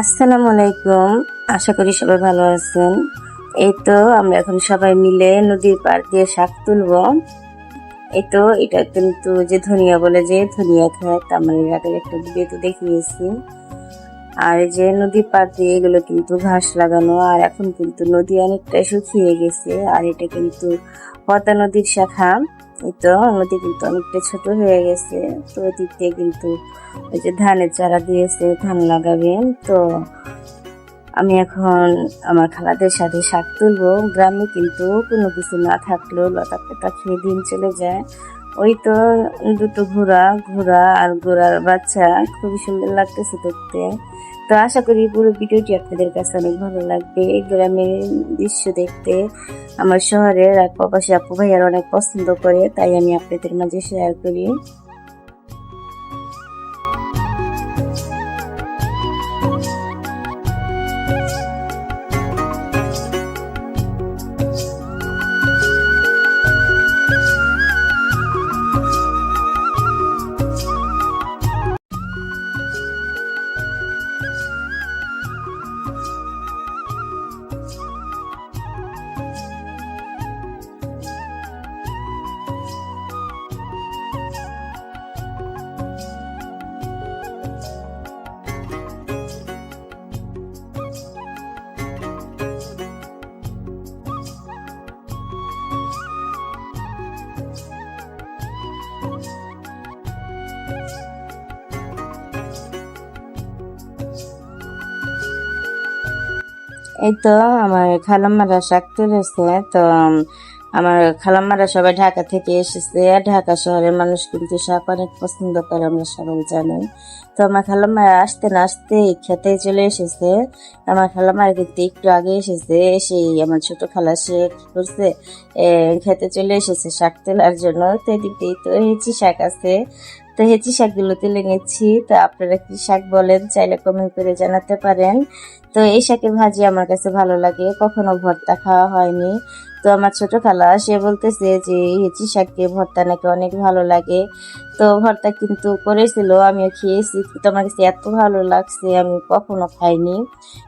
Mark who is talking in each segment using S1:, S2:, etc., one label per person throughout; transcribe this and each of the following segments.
S1: আসসালামু আলাইকুম। আশা করি সবাই ভালো আছেন। এই তো আমরা এখন সবাই মিলে নদীর পার দিয়ে শাক তুলবো। এই তো এটা কিন্তু যে ধনিয়া বলে যে ধনিয়া খায় তা আমরা এর আগে একটা ভিডিওতে দেখিয়েছি। আর যে নদীর পাড় দিয়ে এগুলো কিন্তু ঘাস লাগানো, আর এখন কিন্তু নদী অনেকটাই শুকিয়ে গেছে। আর এটা কিন্তু পদ্মা নদীর শাখা। এই তো নদী কিন্তু অনেকটা ছোট হয়ে গেছে। তো দিয়ে কিন্তু ওই যে ধানের চারা দিয়েছে, ধান লাগাবেন তো আমি এখন আমার খালাদের সাথে শাক তুলবো। গ্রামে কিন্তু কোনো কিছু না থাকলেও লতা পাতা খেয়ে দিন চলে যায়। ওই তো দুটো ঘোড়া ঘোড়া আর ঘোড়ার বাচ্চা। খুবই সুন্দর লাগতেছে দেখতে। তো আশা করি পুরো ভিডিওটি আপনাদের কাছে অনেক ভালো লাগবে। গ্রামের দৃশ্য দেখতে আমার শহরের আর প্রবাসী আপু ভাইয়ার অনেক পছন্দ করে, তাই আমি আপনাদের মাঝে শেয়ার করি। এই তো আমার খালাম্মারা শাক তুলেছে তো আমার খালাম্মারা সবাই ঢাকা থেকে এসেছে। ঢাকা শহরের মানুষ কিন্তু শাক অনেক পছন্দ করে, আমরা সবাই জানি। তো আমার খালাম্মারা আসতে না আসতে খেতে চলে এসেছে। আমার খালাম্মারা কিন্তু একটু আগে এসেছে সেই আমার ছোট খালা সে করছে? খেতে চলে এসেছে শাক তোলার জন্য। তো এদিকেই তো হেঁচি শাক আছে তো হেঁচি শাকগুলো তুলে নিচ্ছি তো আপনারা কি শাক বলেন, চাইলে কমেন্ট করে জানাতে পারেন। তো এই শাকের ভাজি আমার কাছে ভালো লাগে, কখনো ভর্তা খাওয়া হয়নি। তো আমার ছোট খালা, সে বলতেছে যে হেঁচি শাককে ভর্তা নাকি অনেক ভালো লাগে? তো ভর্তা কিন্তু করেছিল, আমিও খেয়েছি। কিন্তু আমার কাছে এত ভালো লাগছে, আমি কখনো খাইনি।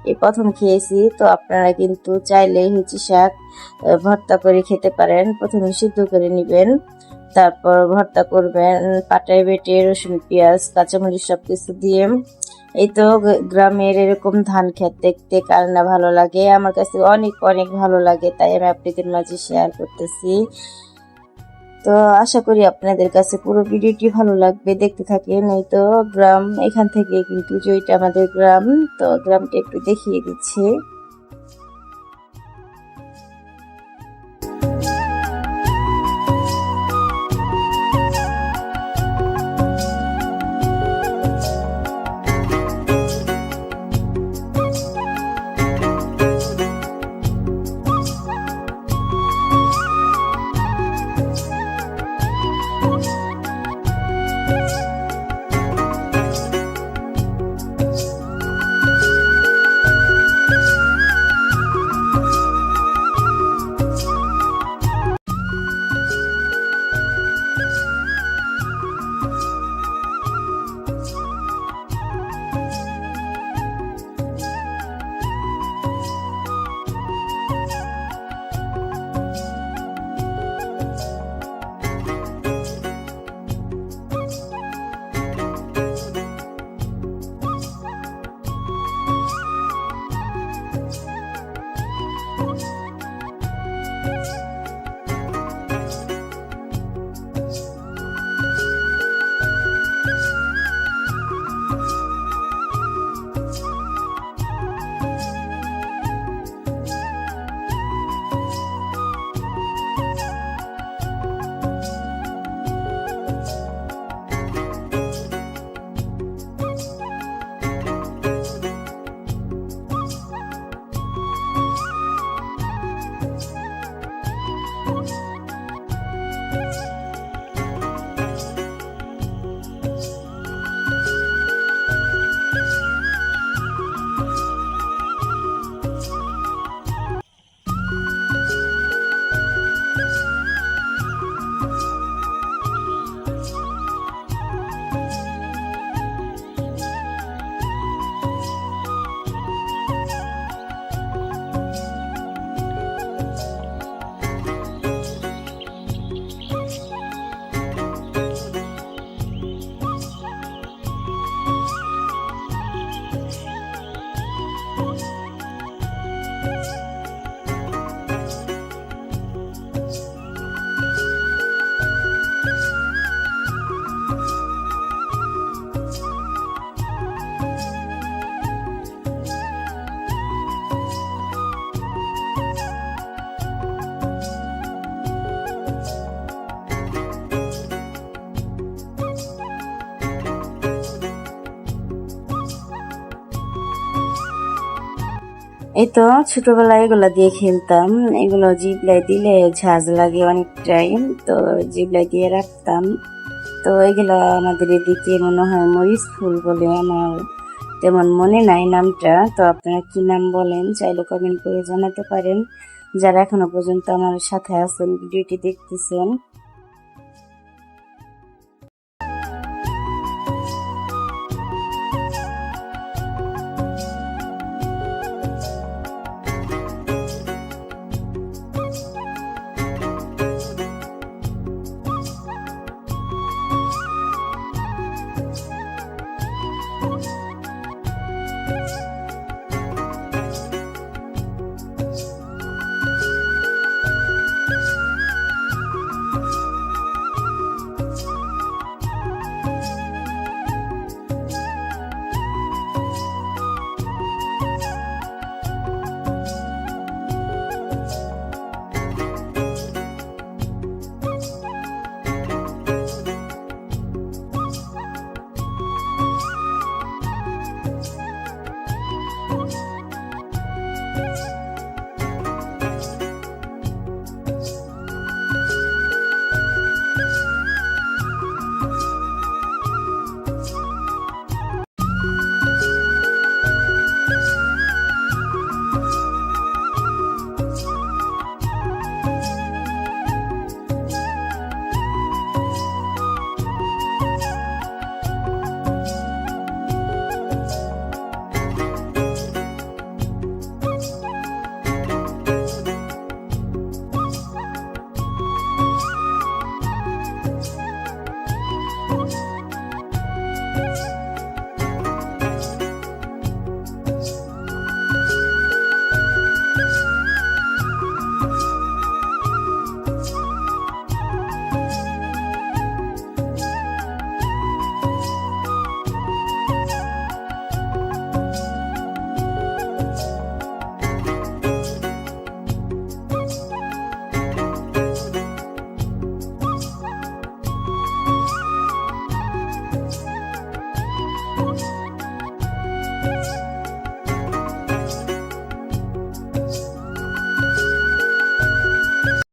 S1: এই প্রথম খেয়েছি, তো আপনারা কিন্তু চাইলে হেঁচি শাক ভর্তা করে খেতে পারেন। প্রথমে সিদ্ধ করে নেবেন। তারপর ভর্তা করবেন, পাটায় বেটে, রসুন, পেঁয়াজ, কাঁচামরিচ সব কিছু দিয়ে। এই তো গ্রামের এরকম ধান ক্ষেত দেখতে কার না ভালো লাগে। আমার কাছে অনেক অনেক ভালো লাগে, তাই আমি আপনাদের মাঝে শেয়ার করতেছি। তো আশা করি আপনাদের কাছে পুরো ভিডিওটি ভালো লাগবে, দেখতে থাকেন। এই তো গ্রাম, এখান থেকে কিন্তু জয়টা আমাদের গ্রাম। তো গ্রামটা একটু দেখিয়ে দিচ্ছি। এই তো ছোটবেলায় এগুলো দিয়ে খেলতাম। এগুলো জিবলায় দিলে ঝাঁজ লাগে অনেকটাই। তো জিবলায় দিয়ে রাখতাম। তো এগুলো আমাদের এদিকে মনে হয় মরিচ ফুল বলে আমার তেমন মনে নাই নামটা। তো আপনারা কি নাম বলেন, চাইলে কমেন্ট করে জানাতে পারেন। যারা এখনও পর্যন্ত আমার সাথে আছেন, ভিডিওটি দেখতেছেন